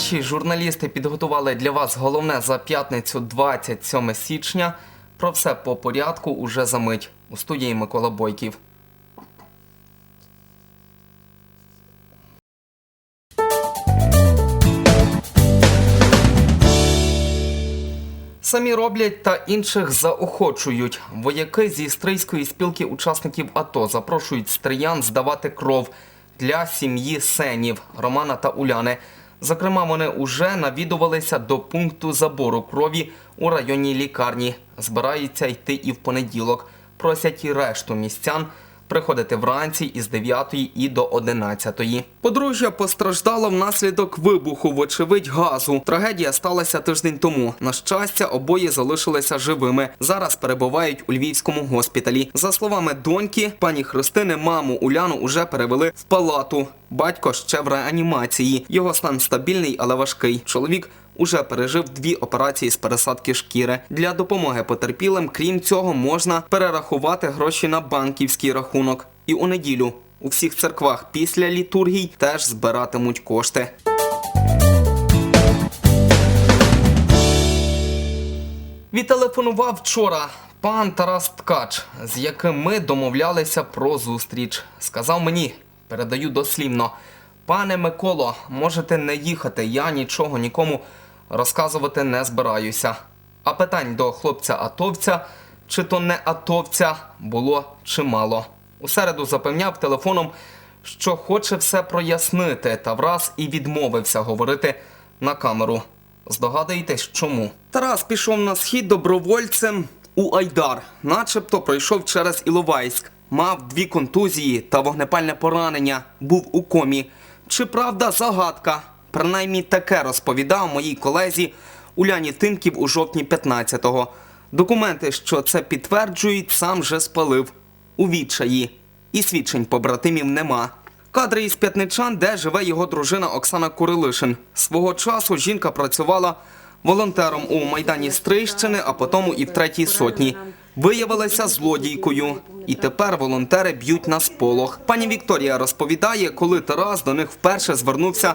Наші журналісти підготували для вас головне за п'ятницю 27 січня. Про все по порядку уже за мить. У студії Микола Бойків. Самі роблять та інших заохочують. Вояки зі стрийської спілки учасників АТО запрошують стриян здавати кров для сім'ї Сенів Романа та Уляни. Зокрема, вони уже навідувалися до пункту забору крові у районній лікарні. Збираються йти і в понеділок. Просять і решту містян приходити вранці із 9 і до 11. Подружжя постраждало внаслідок вибуху, вочевидь, газу. Трагедія сталася тиждень тому. На щастя, обоє залишилися живими. Зараз перебувають у львівському госпіталі. За словами доньки, пані Христини, маму Уляну уже перевели в палату. Батько ще в реанімації. Його стан стабільний, але важкий. Чоловік уже пережив дві операції з пересадки шкіри. Для допомоги потерпілим, крім цього, можна перерахувати гроші на банківський рахунок. І у неділю у всіх церквах після літургій теж збиратимуть кошти. Відтелефонував вчора пан Тарас Ткач, з яким ми домовлялися про зустріч. Сказав мені, передаю дослівно. Пане Миколо, можете не їхати, я нічого нікому розказувати не збираюся. А питань до хлопця-атовця чи то не атовця було чимало. У середу запевняв телефоном, що хоче все прояснити, та враз і відмовився говорити на камеру. Здогадуєтесь, чому? Тарас пішов на схід добровольцем у Айдар, начебто пройшов через Іловайськ, мав дві контузії та вогнепальне поранення, був у комі. Чи правда загадка? Принаймні таке розповідав моїй колезі Уляні Тимків у жовтні 15-го. Документи, що це підтверджують, сам же спалив у відчаї. І свідчень побратимів нема. Кадри із п'ятничан, де живе його дружина Оксана Курилишин. Свого часу жінка працювала волонтером у майдані Стрийщини, а потім і в третій сотні. Виявилася злодійкою, і тепер волонтери б'ють на сполох. Пані Вікторія розповідає, коли Тарас до них вперше звернувся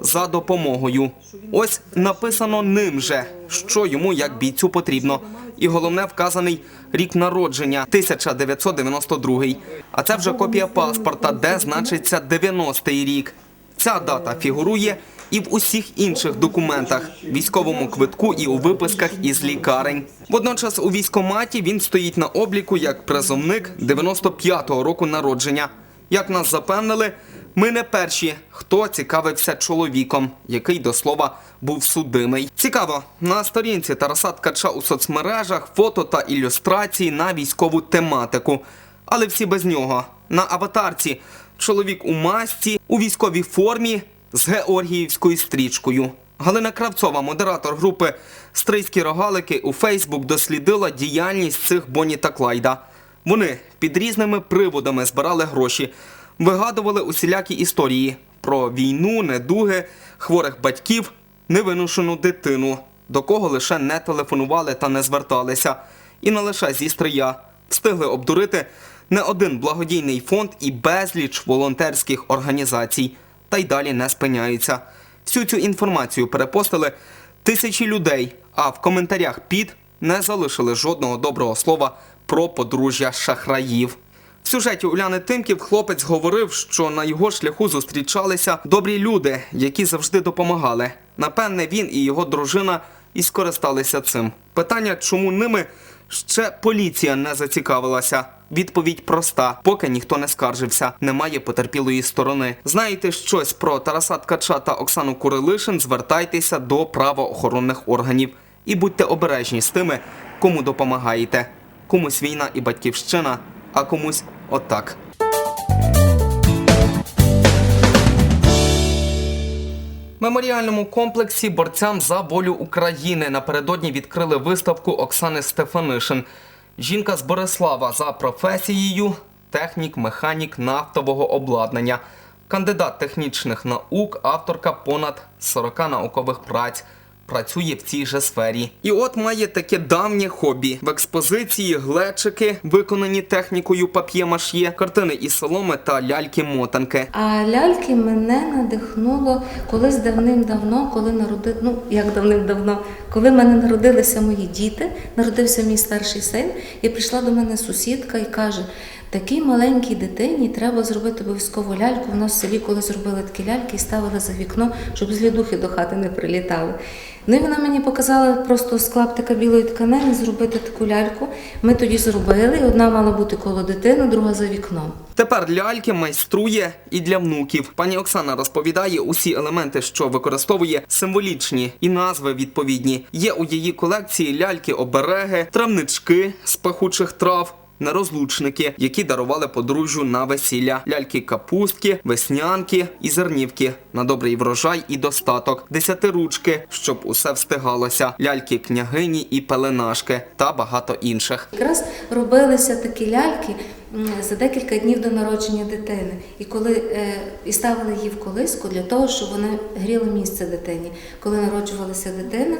за допомогою. Ось написано ним же, що йому як бійцю потрібно. І головне вказаний рік народження 1992. А це вже копія паспорта, де значиться 90-й рік. Ця дата фігурує і в усіх інших документах, військовому квитку і у виписках із лікарень. Водночас у військоматі він стоїть на обліку як призовник 95-го року народження. Як нас запевнили, ми не перші, хто цікавився чоловіком, який до слова був судимий. Цікаво, на сторінці Тараса Ткача у соцмережах фото та ілюстрації на військову тематику. Але всі без нього. На аватарці чоловік у масці, у військовій формі з георгіївською стрічкою. Галина Кравцова, модератор групи Стрийські рогалики у Фейсбук дослідила діяльність цих Боні та Клайда. Вони під різними приводами збирали гроші, вигадували усілякі історії про війну, недуги, хворих батьків, невинушену дитину, до кого лише не телефонували та не зверталися. І не лише зі стрия встигли обдурити не один благодійний фонд і безліч волонтерських організацій, та й далі не спиняються. Всю цю інформацію перепостили тисячі людей, а в коментарях під не залишили жодного доброго слова про подружжя шахраїв. В сюжеті Уляни Тимків хлопець говорив, що на його шляху зустрічалися добрі люди, які завжди допомагали. Напевне, він і його дружина і скористалися цим. Питання, чому ними ще поліція не зацікавилася. Відповідь проста: поки ніхто не скаржився, немає потерпілої сторони. Знаєте щось про Тараса Ткача та Оксану Курилишин? Звертайтеся до правоохоронних органів і будьте обережні з тими, кому допомагаєте. Комусь війна і батьківщина, а комусь отак. Меморіальному комплексі борцям за волю України напередодні відкрили виставку Оксани Стефанишин. Жінка з Борислава за професією технік, механік нафтового обладнання, кандидат технічних наук, авторка понад 40 наукових праць, працює в цій же сфері. І от має таке давнє хобі. В експозиції глечики, виконані технікою пап'є-маш'є, картини із соломи та ляльки-мотанки. А ляльки мене надихнуло колись давним-давно, коли народи... ну як давним-давно, коли в мене народилися мої діти, народився мій старший син, і прийшла до мене сусідка і каже: такій маленькій дитині треба зробити обов'язково ляльку. У нас в селі коли зробили такі ляльки і ставили за вікно, щоб злідухи до хати не прилітали. Ну і вона мені показала просто з клаптика білої тканини зробити таку ляльку. Ми тоді зробили. Одна мала бути коло дитини, друга за вікном. Тепер ляльки майструє і для внуків. Пані Оксана розповідає усі елементи, що використовує символічні і назви відповідні. Є у її колекції ляльки-обереги, травнички з пахучих трав. Нерозлучники, які дарували подружжю на весілля, ляльки капустки, веснянки і зернівки на добрий врожай і достаток, десятиручки, щоб усе встигалося, ляльки княгині і пеленашки та багато інших. Якраз робилися такі ляльки за декілька днів до народження дитини. І коли е, і ставили її в колиску для того, щоб вона гріла місце дитині. Коли народжувалася дитина,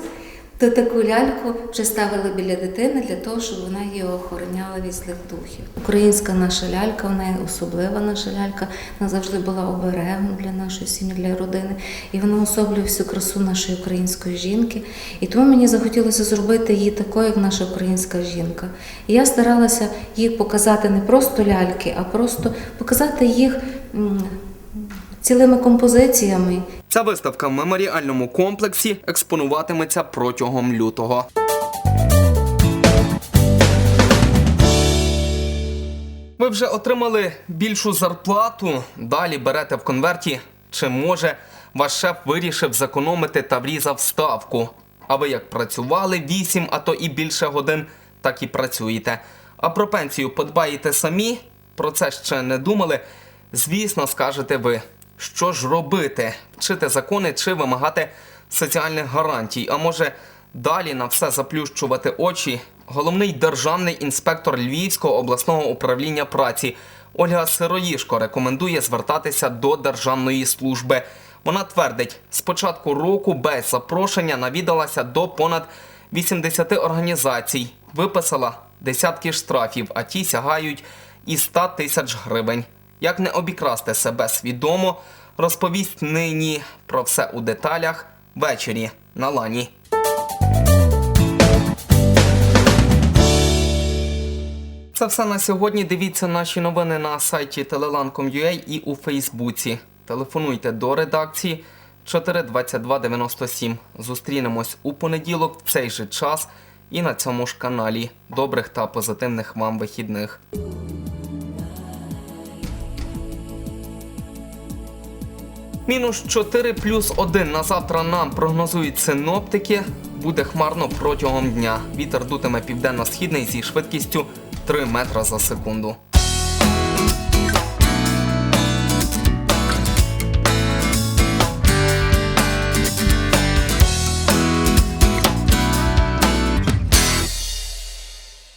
то таку ляльку вже ставили біля дитини для того, щоб вона її охороняла від злих духів. Українська наша лялька, вона особлива наша лялька, вона завжди була оберегом для нашої сім'ї, для родини. І вона особлює всю красу нашої української жінки. І тому мені захотілося зробити її такою, як наша українська жінка. І я старалася їх показати не просто ляльки, а просто показати їх цілими композиціями. Ця виставка в меморіальному комплексі експонуватиметься протягом лютого. Ви вже отримали більшу зарплату, далі берете в конверті. Чи може ваш шеф вирішив зекономити та врізав ставку? А ви як працювали 8, а то і більше годин, так і працюєте. А про пенсію подбаєте самі? Про це ще не думали? Звісно, скажете ви. Що ж робити? Вчити закони чи вимагати соціальних гарантій? А може далі на все заплющувати очі? Головний державний інспектор Львівського обласного управління праці Ольга Сироїшко рекомендує звертатися до державної служби. Вона твердить, з початку року без запрошення навідалася до понад 80 організацій, виписала десятки штрафів, а ті сягають і 100 тисяч гривень. Як не обікрасти себе свідомо, розповість нині про все у деталях ввечері на лані. Це все на сьогодні. Дивіться наші новини на сайті telelan.com.ua і у Фейсбуці. Телефонуйте до редакції 42297. Зустрінемось у понеділок в цей же час і на цьому ж каналі. Добрих та позитивних вам вихідних. Мінус 4 плюс 1 на завтра нам прогнозують синоптики. Буде хмарно протягом дня. Вітер дутиме південно-східний зі швидкістю 3 метра за секунду.